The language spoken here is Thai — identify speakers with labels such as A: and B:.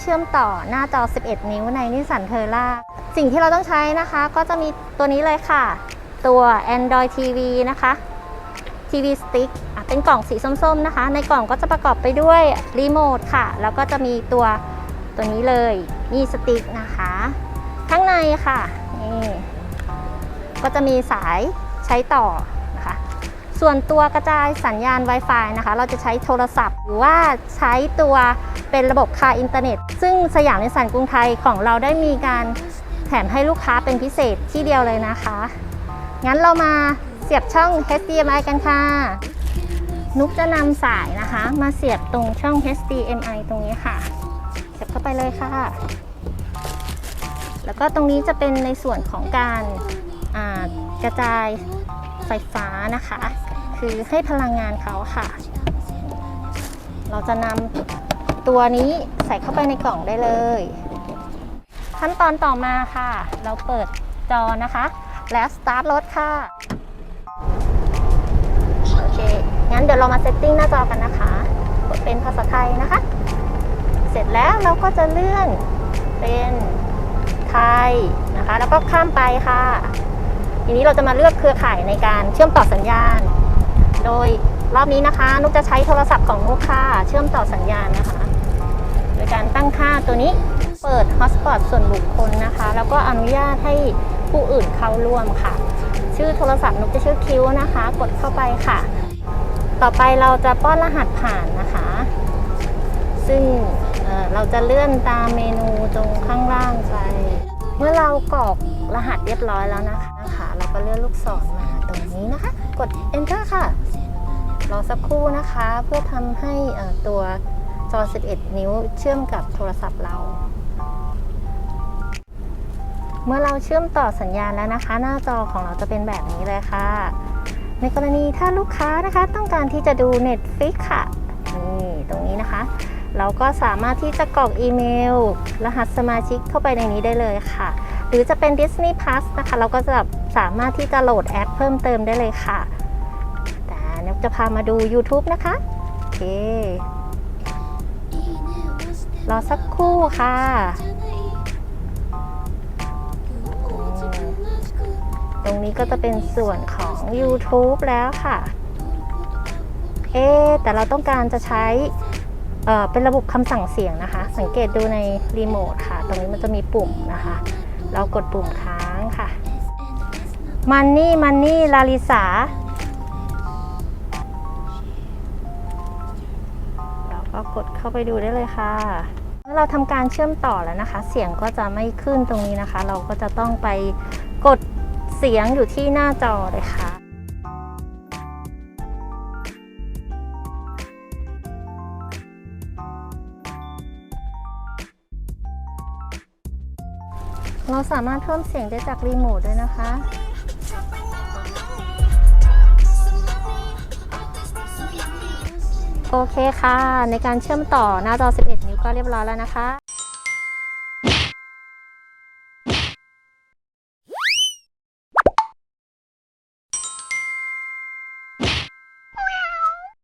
A: เชื่อมต่อหน้าจอ 11 นิ้วในนิสสันเทอร่าสิ่งที่เราต้องใช้นะคะ ก็จะมีตัวนี้เลยค่ะ ตัว Android TV นะคะ TV Stick เป็นกล่องสีส้มๆนะคะ ในกล่องก็จะประกอบไปด้วยรีโมทค่ะ แล้วก็จะมีตัวตัวนี้เลยนี่สติ๊กนะคะ ข้างในค่ะนี่ก็จะมีสายใช้ต่อ ส่วนตัวกระจายสัญญาณ Wi-Fi นะคะ เราจะใช้โทรศัพท์ หรือว่าใช้ตัวเป็นระบบคาอินเทอร์เน็ต ซึ่งสยามในสันกรุงไทยของเราได้มีการแถมให้ลูกค้าเป็นพิเศษที่เดียวเลยนะคะ งั้นเรามาเสียบช่อง HDMI กันค่ะ นุกจะนำสายนะคะ มาเสียบตรงช่อง HDMI ตรงนี้ค่ะ เสียบเข้าไปเลยค่ะ แล้วก็ตรงนี้จะเป็นในส่วนของการกระจายไฟฟ้านะคะ คือให้พลังงานเขาค่ะ เราจะนำตัวนี้ใส่เข้าไปในกล่องได้เลย ขั้นตอนต่อมาค่ะ เราเปิดจอนะคะ และสตาร์ทรถค่ะโอเคงั้นเดี๋ยวเรามาเซตติ้งหน้าจอกันนะคะกดเป็นภาษาไทยนะคะ เสร็จแล้วเราก็จะเลื่อนเป็นไทยนะคะ แล้วก็ข้ามไปค่ะ ทีนี้เราจะมาเลือกเครือข่ายในการเชื่อมต่อสัญญาณ โดยรอบนี้นะคะนุกจะใช้โทรศัพท์ของนุกค่ะ เชื่อมต่อสัญญาณนะคะ โดยการตั้งค่าตัวนี้เปิด Hotspot ส่วนบุคคลนะคะ แล้วก็อนุญาตให้ผู้อื่นเข้าร่วมค่ะ ชื่อโทรศัพท์นุกจะชื่อคิวนะคะ กดเข้าไปค่ะ ต่อไปเราจะป้อนรหัสผ่านนะคะ ซึ่งเเราจะเลื่อนตามเมนูตรงข้างล่างไป เมื่อเรากรอกรหัสเรียบร้อยแล้วนะคะนะคะ เราก็เลื่อนลูกศรมาตรงนี้นะคะ กด enter ค่ะ รอสักครู่นะคะ เพื่อทำให้ตัวจอ 11 นิ้วเชื่อมกับโทรศัพท์เรา เมื่อเราเชื่อมต่อสัญญาณแล้วนะคะ หน้าจอของเราจะเป็นแบบนี้เลยค่ะ ในกรณีถ้าลูกค้านะคะต้องการที่จะดู Netflix ค่ะ นี่ ตรงนี้นะคะ เราก็สามารถที่จะกรอกอีเมล รหัสสมาชิกเข้าไปในนี้ได้เลยค่ะ หรือจะเป็น Disney Plus นะคะ เราก็จะสามารถที่จะโหลดแอปเพิ่มเติมได้เลยค่ะ แต่นกจะพามาดู YouTube นะคะ โอเค รอสักครู่ค่ะตรงนี้ก็จะเป็นส่วนของ YouTube แล้วค่ะ เอ๊แต่เราต้องการจะใช้ เป็นระบบคำสั่งเสียงนะคะ สังเกตดูในรีโมทค่ะ ตรงนี้มันจะมีปุ่มนะคะ เรากดปุ่มค้างค่ะมันนี่มันนี่ลาลิสาเราก็กดเข้าไปดูได้เลยค่ะเมื่อเราทำการเชื่อมต่อแล้วนะคะ เสียงก็จะไม่ขึ้นตรงนี้นะคะ เราก็จะต้องไปกดเสียงอยู่ที่หน้าจอเลยค่ะ เราสามารถเพิ่มเสียงได้จากรีโมทด้วยนะคะ โอเคค่ะ ในการเชื่อมต่อหน้าจอ 11 นิ้วก็เรียบร้อยแล้วนะคะ